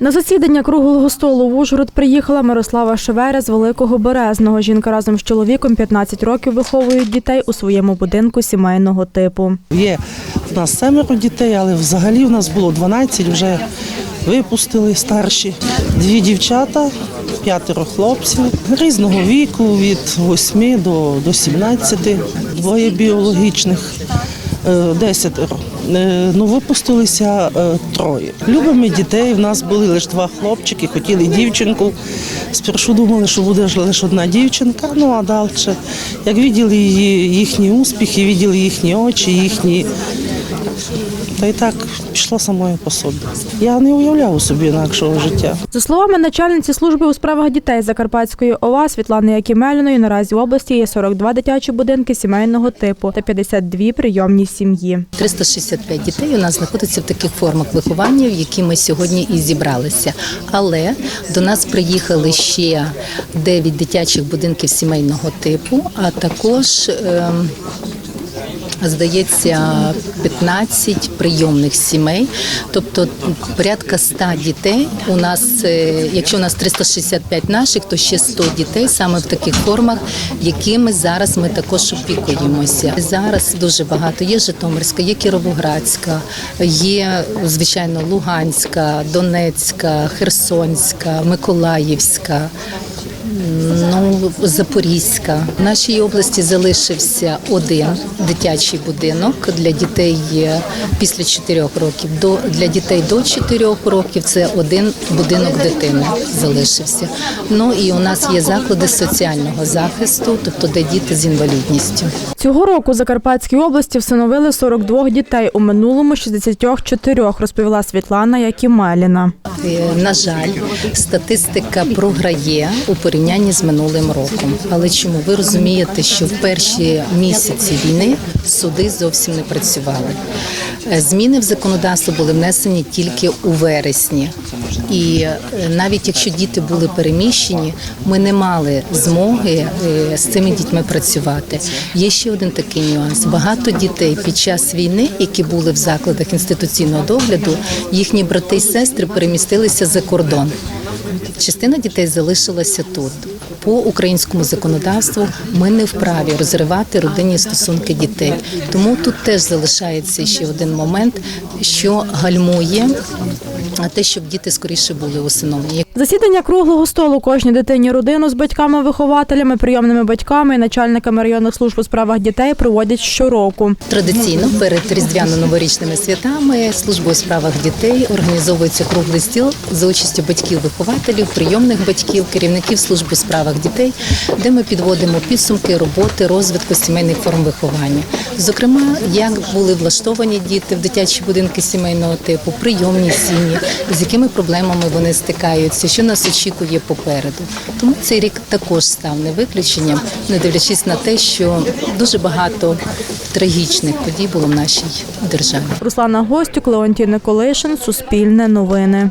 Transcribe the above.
На засідання круглого столу в Ужгород приїхала Мирослава Шеверя з Великого Березного. Жінка разом з чоловіком 15 років виховують дітей у своєму будинку сімейного типу. Є в нас семеро дітей, але взагалі в нас було 12, вже випустили старші. Дві дівчата, п'ятеро хлопців різного віку, від 8 до, до 17, двоє біологічних. е, Десятеро. Е, Ну, випустилися е, троє. Любимо дітей. В нас були лише два хлопчики, хотіли дівчинку. Спершу думали, що буде лише одна дівчинка. Ну а далі, як виділи їхні успіхи, виділи їхні очі, їхні. Та й так пішло самою по собі. Я не уявляв собі інакшого життя. За словами начальниці служби у справах дітей Закарпатської ОВА Світлани Якімеліної, наразі в області є 42 дитячі будинки сімейного типу та 52 прийомні сім'ї. 365 дітей у нас знаходиться в таких формах виховання, в які ми сьогодні і зібралися. Але до нас приїхали ще 9 дитячих будинків сімейного типу, а також. Здається, 15 прийомних сімей, тобто порядка 100 дітей. У нас, е, якщо у нас 365 наших, то ще 100 дітей саме в таких формах, якими зараз ми також опікуємося. Зараз дуже багато. Є Житомирська, є Кіровоградська, є звичайно Луганська, Донецька, Херсонська, Миколаївська. Ну, Запорізька. В нашій області залишився один дитячий будинок для дітей після 4 років. До для дітей до 4 років це один будинок дитини залишився. Ну і у нас є заклади соціального захисту, тобто де діти з інвалідністю. Цього року у Закарпатській області всиновили 42 дітей, у минулому 64, розповіла Світлана Якімеліна. Е, На жаль, статистика програє у порівнянні з минулим роком. Але чому ви розумієте, що в перші місяці війни суди зовсім не працювали? Е, Зміни в законодавство були внесені тільки у вересні, і е, навіть якщо діти були переміщені, ми не мали змоги е, з цими дітьми працювати. Є ще один такий нюанс: багато дітей під час війни, які були в закладах інституційного догляду, їхні брати і сестри перемістилися за кордон. Частина дітей залишилася тут. По українському законодавству ми не вправі розривати родинні стосунки дітей. Тому тут теж залишається ще один момент, що гальмує те, щоб діти скоріше були усиновлені. Засідання круглого столу кожній дитині родину з батьками-вихователями, прийомними батьками і начальниками районних служб у справах дітей проводять щороку. Традиційно перед різдвяно-новорічними святами служба у справах дітей організовується круглий стіл за участю батьків-вихователів, прийомних батьків, керівників служби у справах дітей, де ми підводимо підсумки роботи розвитку сімейних форм виховання. Зокрема, як були влаштовані діти в дитячі будинки сімейного типу, прийомні сім'ї, з якими проблемами вони стикаються, що нас очікує попереду. Тому цей рік також став не виключенням, не дивлячись на те, що дуже багато трагічних подій було в нашій державі. Руслана Гостюк, Леонтій Николишин, Суспільне новини.